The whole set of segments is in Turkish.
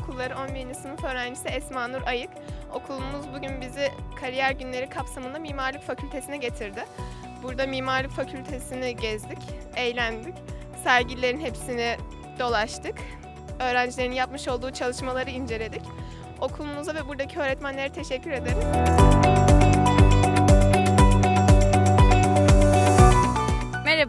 Okulları 11. sınıf öğrencisi Esma Nur Ayık. Okulumuz bugün bizi kariyer günleri kapsamında Mimarlık Fakültesine getirdi. Burada Mimarlık Fakültesini gezdik, eğlendik. Sergilerin hepsini dolaştık. Öğrencilerin yapmış olduğu çalışmaları inceledik. Okulumuza ve buradaki öğretmenlere teşekkür ederim.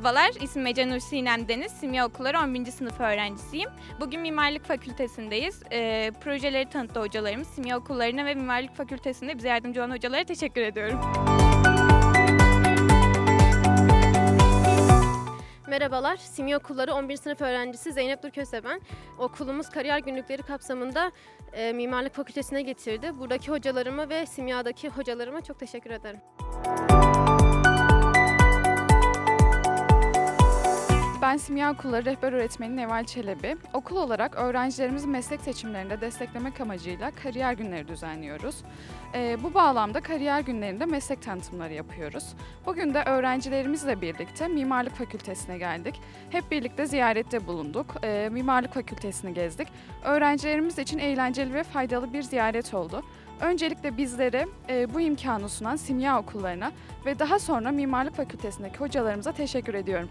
Merhabalar, ismim Ece Nur Sinem Deniz. Simya Okulları 11. sınıf öğrencisiyim. Bugün Mimarlık Fakültesindeyiz. Ee, projeleri tanıttı hocalarımız. Simya Okullarına ve Mimarlık Fakültesinde bize yardımcı olan hocalara teşekkür ediyorum. Merhabalar, Simya Okulları 11. sınıf öğrencisi Zeynep Nur Köse ben. Okulumuz kariyer günlükleri kapsamında e, Mimarlık Fakültesine getirdi. Buradaki hocalarıma ve simyadaki hocalarıma çok teşekkür ederim. Ben Simya Okulları Rehber Öğretmeni Neval Çelebi. Okul olarak öğrencilerimizi meslek seçimlerinde desteklemek amacıyla kariyer günleri düzenliyoruz. Ee, bu bağlamda kariyer günlerinde meslek tanıtımları yapıyoruz. Bugün de öğrencilerimizle birlikte Mimarlık Fakültesine geldik. Hep birlikte ziyarette bulunduk. Ee, Mimarlık Fakültesini gezdik. Öğrencilerimiz için eğlenceli ve faydalı bir ziyaret oldu. Öncelikle bizlere e, bu imkanı sunan Simya Okullarına ve daha sonra Mimarlık Fakültesindeki hocalarımıza teşekkür ediyorum.